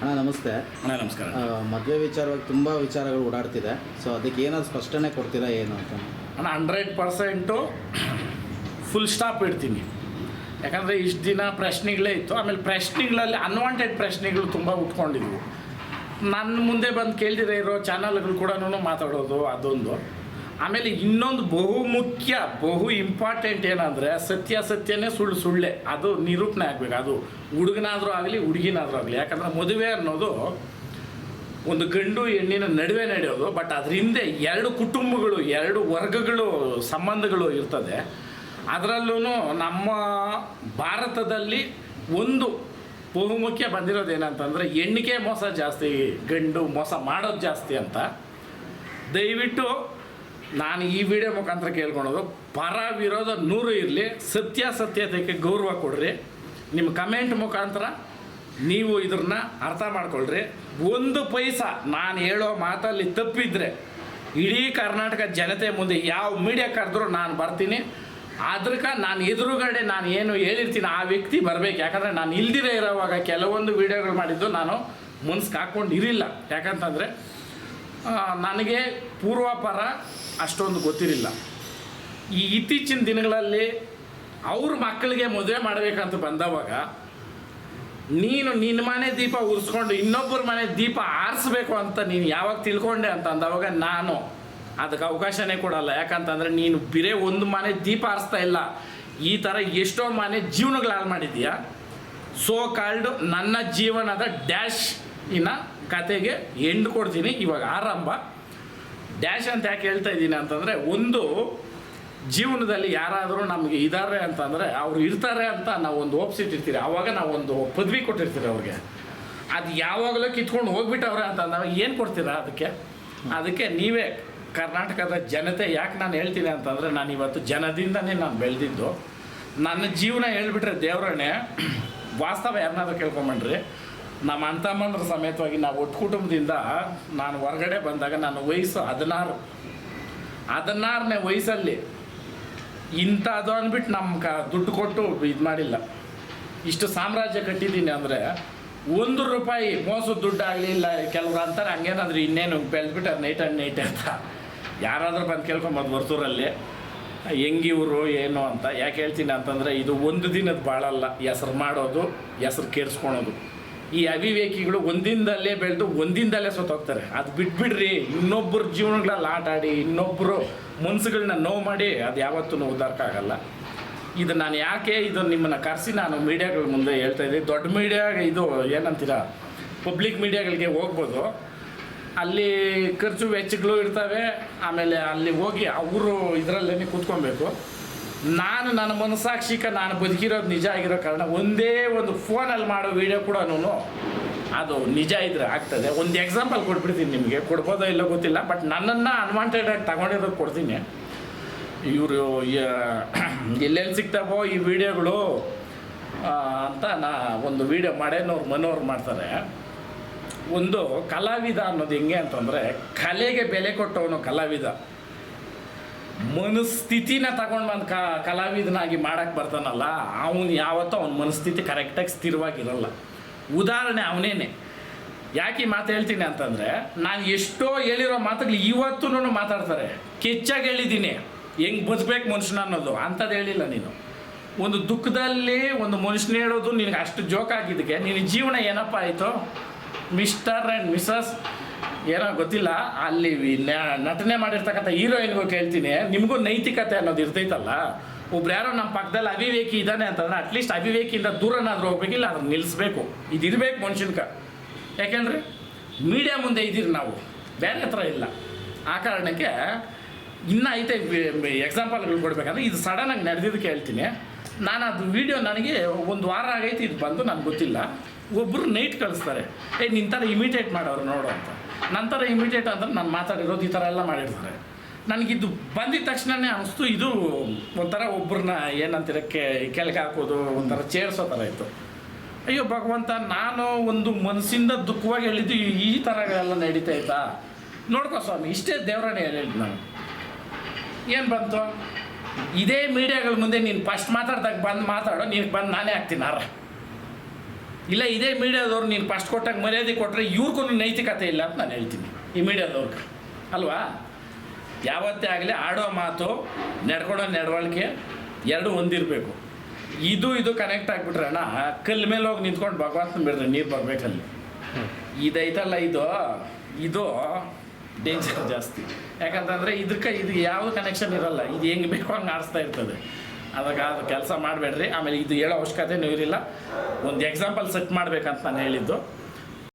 ಅಣ್ಣ ನಮಸ್ತೆ. ಅಣ್ಣ ನಮಸ್ಕಾರ. ಮದುವೆ ವಿಚಾರವಾಗಿ ತುಂಬ ವಿಚಾರಗಳು ಓಡಾಡ್ತಿದೆ. ಸೊ ಅದಕ್ಕೆ ಏನಾದ್ರು ಸ್ಪಷ್ಟನೆ ಕೊಡ್ತೀರಾ ಏನು ಅಂತ? ಅಣ್ಣ ಹಂಡ್ರೆಡ್ ಪರ್ಸೆಂಟು ಫುಲ್ ಸ್ಟಾಪ್ ಇಡ್ತೀನಿ. ಯಾಕಂದರೆ ಇಷ್ಟು ದಿನ ಪ್ರಶ್ನೆಗಳೇ ಇತ್ತು. ಆಮೇಲೆ ಪ್ರಶ್ನೆಗಳಲ್ಲಿ ಅನ್ವಾಂಟೆಡ್ ಪ್ರಶ್ನೆಗಳು ತುಂಬ ಉಟ್ಕೊಂಡಿದ್ವು. ನನ್ನ ಮುಂದೆ ಬಂದು ಕೇಳ್ದಿರ ಇರೋ ಚಾನಲ್ಗಳು ಕೂಡ ಮಾತಾಡೋದು ಅದೊಂದು. ಆಮೇಲೆ ಇನ್ನೊಂದು ಬಹು ಮುಖ್ಯ, ಬಹು ಇಂಪಾರ್ಟೆಂಟ್ ಏನಂದರೆ ಸತ್ಯಾಸತ್ಯನೇ ಸುಳ್ಳು ಸುಳ್ಳೆ. ಅದು ನಿರೂಪಣೆ ಆಗಬೇಕು. ಅದು ಹುಡುಗನಾದರೂ ಆಗಲಿ, ಹುಡುಗಿನಾದರೂ ಆಗಲಿ. ಯಾಕಂದರೆ ಮದುವೆ ಅನ್ನೋದು ಒಂದು ಗಂಡು ಹೆಣ್ಣಿನ ನಡುವೆ ನಡೆಯೋದು ಬಟ್ ಅದ್ರ ಹಿಂದೆ ಎರಡು ಕುಟುಂಬಗಳು, ಎರಡು ವರ್ಗಗಳು, ಸಂಬಂಧಗಳು ಇರ್ತದೆ. ಅದರಲ್ಲೂ ನಮ್ಮ ಭಾರತದಲ್ಲಿ ಒಂದು ಬಹುಮುಖ್ಯ ಬಂದಿರೋದು ಏನಂತಂದರೆ ಹೆಣ್ಣಿಗೆ ಮೋಸ ಜಾಸ್ತಿ, ಗಂಡು ಮೋಸ ಮಾಡೋದು ಜಾಸ್ತಿ ಅಂತ. ದಯವಿಟ್ಟು ನಾನು ಈ ವಿಡಿಯೋ ಮುಖಾಂತರ ಕೇಳ್ಕೊಳೋದು ಪರ ವಿರೋಧ ನೂರು ಇರಲಿ, ಸತ್ಯಾಸತ್ಯತೆಗೆ ಗೌರವ ಕೊಡ್ರಿ. ನಿಮ್ಮ ಕಮೆಂಟ್ ಮುಖಾಂತರ ನೀವು ಇದ್ರನ್ನ ಅರ್ಥ ಮಾಡ್ಕೊಳ್ರಿ. ಒಂದು ಪೈಸ ನಾನು ಹೇಳೋ ಮಾತಲ್ಲಿ ತಪ್ಪಿದ್ರೆ, ಇಡೀ ಕರ್ನಾಟಕ ಜನತೆ ಮುಂದೆ ಯಾವ ಮೀಡಿಯಾ ಕರೆದ್ರೂ ನಾನು ಬರ್ತೀನಿ. ಅದ್ರಕ ನಾನು ಎದುರುಗಡೆ ನಾನು ಏನು ಹೇಳಿರ್ತೀನಿ ಆ ವ್ಯಕ್ತಿ ಬರಬೇಕು. ಯಾಕಂದರೆ ನಾನು ಇಲ್ದಿರೇ ಇರೋವಾಗ ಕೆಲವೊಂದು ವಿಡಿಯೋಗಳು ಮಾಡಿದ್ದು ನಾನು ಮನ್ಸಿಗೆ ಹಾಕ್ಕೊಂಡು ಇರಿಲ್ಲ. ಯಾಕಂತಂದರೆ ನನಗೆ ಪೂರ್ವಾಪರ ಅಷ್ಟೊಂದು ಗೊತ್ತಿರಲಿಲ್ಲ. ಈ ಇತ್ತೀಚಿನ ದಿನಗಳಲ್ಲಿ ಅವ್ರ ಮಕ್ಕಳಿಗೆ ಮದುವೆ ಮಾಡಬೇಕಂತ ಬಂದವಾಗ ನೀನು ನಿನ್ನ ಮನೆ ದೀಪ ಉರಿಸ್ಕೊಂಡು ಇನ್ನೊಬ್ಬರ ಮನೆ ದೀಪ ಆರಿಸ್ಬೇಕು ಅಂತ ನೀನು ಯಾವಾಗ ತಿಳ್ಕೊಂಡೆ ಅಂತ ಅಂದವಾಗ ನಾನು ಅದಕ್ಕೆ ಅವಕಾಶನೇ ಕೊಡಲ್ಲ. ಯಾಕಂತಂದರೆ ನೀನು ಬಿರೇ ಒಂದು ಮನೆ ದೀಪ ಆರಿಸ್ತಾ ಇಲ್ಲ. ಈ ಥರ ಎಷ್ಟೋ ಮನೆ ಜೀವನಗಳು ಹಾಳು ಮಾಡಿದ್ದೀಯಾ? ಸೋ ಕಾಲ್ಡ್ ನನ್ನ ಜೀವನದ ಡ್ಯಾಶ್ ಇನ್ನ ಕತೆಗೆ ಎಂಡ್ ಕೊಡ್ತೀನಿ. ಇವಾಗ ಆರಂಭ. ಡ್ಯಾಶ್ ಅಂತ ಯಾಕೆ ಹೇಳ್ತಾ ಇದ್ದೀನಿ ಅಂತಂದರೆ, ಒಂದು ಜೀವನದಲ್ಲಿ ಯಾರಾದರೂ ನಮಗೆ ಇದ್ದಾರೆ ಅಂತಂದರೆ, ಅವ್ರು ಇರ್ತಾರೆ ಅಂತ ನಾವು ಒಂದು ಒಪ್ಸಿಟ್ಟಿರ್ತೀರಿ ಆವಾಗ ನಾವು ಒಂದು ಪದವಿ ಕೊಟ್ಟಿರ್ತೀರಿ ಅವ್ರಿಗೆ. ಅದು ಯಾವಾಗಲೂ ಕಿತ್ಕೊಂಡು ಹೋಗ್ಬಿಟ್ಟವ್ರೆ ಅಂತ ನಾವು ಏನು ಕೊಡ್ತೀರಾ ಅದಕ್ಕೆ? ಅದಕ್ಕೆ ನೀವೇ ಕರ್ನಾಟಕದ ಜನತೆ ಯಾಕೆ ನಾನು ಹೇಳ್ತೀನಿ ಅಂತಂದರೆ, ನಾನು ಇವತ್ತು ಜನದಿಂದನೇ ನಾನು ಬೆಳೆದಿದ್ದು. ನನ್ನ ಜೀವನ ಹೇಳ್ಬಿಟ್ರೆ ದೇವ್ರನ್ನೇ, ವಾಸ್ತವ ಯಾರನ್ನಾದ್ರೂ ಕೇಳ್ಕೊಂಬನ್ರಿ ನಮ್ಮ ಅಂತಮ್ಮಂದ್ರ ಸಮೇತವಾಗಿ ನಾವು ಒಟ್ಟು ಕುಟುಂಬದಿಂದ ನಾನು ಹೊರಗಡೆ ಬಂದಾಗ ನನ್ನ ವಯಸ್ಸು ಹದಿನಾರು. ಹದಿನಾರನೇ ವಯಸ್ಸಲ್ಲಿ ಇಂಥದ್ದು ಅಂದ್ಬಿಟ್ಟು ನಮ್ಮ ಕ ದುಡ್ಡು ಕೊಟ್ಟು ಇದು ಮಾಡಿಲ್ಲ. ಇಷ್ಟು ಸಾಮ್ರಾಜ್ಯ ಕಟ್ಟಿದ್ದೀನಿ ಅಂದರೆ ಒಂದು ರೂಪಾಯಿ ಮೋಸದ ದುಡ್ಡು ಆಗಲಿ ಇಲ್ಲ ಕೆಲವ್ರು ಅಂತಾರೆ, ಹಂಗೇನಾದ್ರು ಇನ್ನೇನು ಬೆಳೆದ್ಬಿಟ್ಟು ನೈಟ್ ಆ್ಯಂಡ್ ನೈಟ್ ಅಂತ ಯಾರಾದರೂ ಬಂದು ಕೇಳ್ಕೊಂಬೋದು ವರ್ತೂರಲ್ಲಿ ಹೆಂಗಿವರು ಏನು ಅಂತ? ಯಾಕೆ ಹೇಳ್ತೀನಿ ಅಂತಂದರೆ ಇದು ಒಂದು ದಿನದ ಬಾಳಲ್ಲ, ಹೆಸ್ರು ಮಾಡೋದು, ಹೆಸ್ರು ಕೆಡಿಸ್ಕೊಳೋದು ಈ ಅವಿವೇಕಿಗಳು ಒಂದಿಂದಲೇ ಬೆಳೆದು ಒಂದಿಂದಲೇ ಸೋತೋಗ್ತಾರೆ ಅದು ಬಿಟ್ಬಿಡ್ರಿ, ಇನ್ನೊಬ್ಬರ ಜೀವನಗಳಲ್ಲಿ ಆಟ ಆಡಿ ಇನ್ನೊಬ್ಬರು ಮನ್ಸುಗಳನ್ನ ನೋವು ಮಾಡಿ, ಅದು ಯಾವತ್ತೂ ಉದ್ದಾರಕ್ಕಾಗಲ್ಲ ಇದು ನಾನು ಯಾಕೆ ಇದು ನಿಮ್ಮನ್ನು ಕರೆಸಿ ನಾನು ಮೀಡಿಯಾಗಳ ಮುಂದೆ ಹೇಳ್ತಾ ಇದ್ದೀನಿ ದೊಡ್ಡ ಮೀಡಿಯಾ ಇದು ಏನಂತೀರ, ಪಬ್ಲಿಕ್ ಮೀಡಿಯಾಗಳಿಗೆ ಹೋಗ್ಬೋದು. ಅಲ್ಲಿ ಖರ್ಚು ವೆಚ್ಚಗಳು ಇರ್ತವೆ, ಆಮೇಲೆ ಅಲ್ಲಿ ಹೋಗಿ ಅವರು ಇದರಲ್ಲೇ ಕೂತ್ಕೊಬೇಕು. ನಾನು ನನ್ನ ಮನಸ್ಸಾಕ್ಷಿಕ ನಾನು ಬದುಕಿರೋದು ನಿಜ ಆಗಿರೋ ಕಾರಣ ಒಂದೇ ಒಂದು ಫೋನಲ್ಲಿ ಮಾಡೋ ವಿಡಿಯೋ ಕೂಡ ಅದು ನಿಜ ಇದ್ರೆ ಆಗ್ತದೆ. ಒಂದು ಎಕ್ಸಾಂಪಲ್ ಕೊಟ್ಬಿಡ್ತೀನಿ ನಿಮಗೆ. ಕೊಡ್ಬೋದೋ ಇಲ್ಲೋ ಗೊತ್ತಿಲ್ಲ ಬಟ್ ನನ್ನನ್ನು ಅನ್ವಾಂಟೆಡ್ ಆಗಿ ತಗೊಂಡಿರೋದು ಕೊಡ್ತೀನಿ. ಇವರು ಎಲ್ಲೆಲ್ಲಿ ಸಿಗ್ತಾವೋ ಈ ವಿಡಿಯೋಗಳು ಅಂತ ನಾ ಒಂದು ವಿಡಿಯೋ ಮಾಡೇನವ್ರು ಮನೋರು ಮಾಡ್ತಾರೆ. ಒಂದು ಕಲಾವಿದ ಅನ್ನೋದು ಹೆಂಗೆ ಅಂತಂದರೆ, ಕಲೆಗೆ ಬೆಲೆ ಕೊಟ್ಟವನು ಕಲಾವಿದ. ಮನಸ್ಥಿತಿನ ತಗೊಂಡು ಬಂದು ಕ, ಕಲಾವಿದನಾಗಿ ಮಾಡಕ್ಕೆ ಬರ್ತಾನಲ್ಲ, ಅವನು ಯಾವತ್ತೂ ಅವನ ಮನಸ್ಥಿತಿ ಕರೆಕ್ಟಾಗಿ ಸ್ಥಿರವಾಗಿರಲ್ಲ. ಉದಾಹರಣೆ ಅವನೇನೆ. ಯಾಕೆ ಮಾತು ಹೇಳ್ತೀನಿ ಅಂತಂದರೆ, ನಾನು ಎಷ್ಟೋ ಹೇಳಿರೋ ಮಾತುಗಳು ಇವತ್ತೂ ಮಾತಾಡ್ತಾರೆ. ಕೆಚ್ಚಾಗಿ ಹೇಳಿದ್ದೀನಿ. ಹೆಂಗೆ ಬದುಕಬೇಕು ಮನುಷ್ಯನ ಅನ್ನೋದು ಅಂಥದ್ದು ಹೇಳಿಲ್ಲ ನೀನು. ಒಂದು ದುಃಖದಲ್ಲಿ ಒಂದು ಮನುಷ್ಯನ ಹೇಳೋದು ನಿನಗೆ ಅಷ್ಟು ಜೋಕ್ ಆಗಿದ್ದಕ್ಕೆ ನಿನ್ನ ಜೀವನ ಏನಪ್ಪ ಆಯಿತು? ಮಿಸ್ಟರ್ ಆ್ಯಂಡ್ ಮಿಸಸ್ ಏನೋ ಗೊತ್ತಿಲ್ಲ, ಅಲ್ಲಿ ನಟನೆ ಮಾಡಿರ್ತಕ್ಕಂಥ ಹೀರೋಯಿನ್ಗೂ ಕೇಳ್ತೀನಿ, ನಿಮಗೂ ನೈತಿಕತೆ ಅನ್ನೋದು ಇರ್ತೈತಲ್ಲ? ಒಬ್ರು ಯಾರೋ ನಮ್ಮ ಪಕ್ಕದಲ್ಲಿ ಅವಿವೇಕಿ ಇದ್ದಾನೆ ಅಂತಂದ್ರೆ ಅಟ್ಲೀಸ್ಟ್ ಅವಿವೇಕಿಯಿಂದ ದೂರನಾದ್ರೂ ಹೋಗ್ಬೇಕಿಲ್ಲ ಅದನ್ನ ನಿಲ್ಲಿಸ್ಬೇಕು ಇದು ಇರ್ಬೇಕು ಮನುಷ್ಯನ್ಕ. ಯಾಕೆಂದ್ರೆ ಮೀಡಿಯಾ ಮುಂದೆ ಇದ್ದೀರಿ ನಾವು, ಬೇರೆ ಹತ್ರ ಇಲ್ಲ. ಆ ಕಾರಣಕ್ಕೆ ಇನ್ನೂ ಐತೆ ಎಕ್ಸಾಂಪಲ್ಗಳು ಕೊಡ್ಬೇಕಂದ್ರೆ ಇದು ಸಡನ್ನಾಗಿ ನಡೆದಿದ್ದು ಹೇಳ್ತೀನಿ ನಾನು ಅದು ವಿಡಿಯೋ ನನಗೆ ಒಂದು ವಾರ ಆಗೈತಿ, ಇದು ಬಂದು ನನಗೆ ಗೊತ್ತಿಲ್ಲ. ಒಬ್ಬರು ನೈಟ್ ಕಳಿಸ್ತಾರೆ. ಏ ಥರ ಇಮಿಟೇಟ್ ಮಾಡೋರು ನೋಡು ಅಂತ. ಥರ ಇಮಿಟೇಟ್ ಅಂದ್ರೆ ನಾನು ಮಾತಾಡಿರೋದು ಈ ಥರ ಎಲ್ಲ ಮಾಡಿರ್ತಾರೆ. ನನಗಿದು ಬಂದಿದ ತಕ್ಷಣನೇ ಅನಿಸ್ತು, ಇದು ಒಂಥರ ಒಬ್ಬರನ್ನ ಏನಂತೀರ ಕೆಳಗೆ ಹಾಕೋದು, ಒಂಥರ ಚೇರ್ಸೋ ಥರ ಇತ್ತು. ಅಯ್ಯೋ, ಭಗವಂತ, ನಾನು ಒಂದು ಮನಸ್ಸಿಂದ ದುಃಖವಾಗಿ ಹೇಳಿದ್ದು ಈ- ಥರ ಎಲ್ಲ ನಡೀತಾ ಇತ್ತಾ? ನೋಡ್ಕೋ ಸ್ವಾಮಿ, ಇಷ್ಟೇ ದೇವರನ್ನೇ ಹೇಳಿದ್ದು ನಾನು. ಏನು ಬಂತು? ಇದೇ ಮೀಡಿಯಾಗಳ ಮುಂದೆ ನೀನು ಫಸ್ಟ್ ಮಾತಾಡ್ದಾಗ ಬಂದು ಮಾತಾಡೋ, ನೀನು ಬಂದು ನಾನೇ ಹಾಕ್ತೀನಿ ಅರ ಇಲ್ಲ, ಇದೇ ಮೀಡಿಯಾದವ್ರು ನೀನು ಫಸ್ಟ್ ಕೊಟ್ಟಾಗ ಮರ್ಯಾದೆ ಕೊಟ್ಟರೆ ಇವ್ರಿಗೂ ನೈತಿಕತೆ ಇಲ್ಲ ಅಂತ ನಾನು ಹೇಳ್ತೀನಿ. ಈ ಮೀಡಿಯಾದವ್ರಿಗೆ. ಅಲ್ವಾ? ಯಾವತ್ತೇ ಆಗಲಿ ಆಡೋ ಮಾತು ನಡ್ಕೊಳೋ ನಡವಳಿಕೆ ಎರಡು ಹೊಂದಿರಬೇಕು ಇದು ಇದು ಕನೆಕ್ಟ್ ಆಗಿಬಿಟ್ರೆ ಅಣ್ಣ, ಕಲ್ಲು ಮೇಲೆ ಹೋಗಿ ನಿಂತ್ಕೊಂಡು ಭಗವಂತನ ಬಿಡ್ರಿ ನೀರು ಬರಬೇಕಲ್ಲಿ. ಇದೈತಲ್ಲ ಇದು? ಇದು ಡೇಂಜರ್ ಜಾಸ್ತಿ. ಯಾಕಂತಂದರೆ ಇದಕ್ಕೆ ಇದು ಯಾವ ಕನೆಕ್ಷನ್ ಇರಲ್ಲ. ಇದು ಹೆಂಗೆ ಬೇಕೋ ಹಂಗೆ ಆಡಿಸ್ತಾ ಇರ್ತದೆ. ಅದಕ್ಕೆ ಅದು ಕೆಲಸ ಮಾಡಬೇಡ್ರಿ. ಆಮೇಲೆ ಇದು ಹೇಳೋ ಅವಶ್ಯಕತೆನೂ ಇರಲಿಲ್ಲ. ಒಂದು ಎಕ್ಸಾಂಪಲ್ ಸೆಟ್ ಮಾಡ್ಬೇಕಂತ ನಾನು ಹೇಳಿದ್ದು.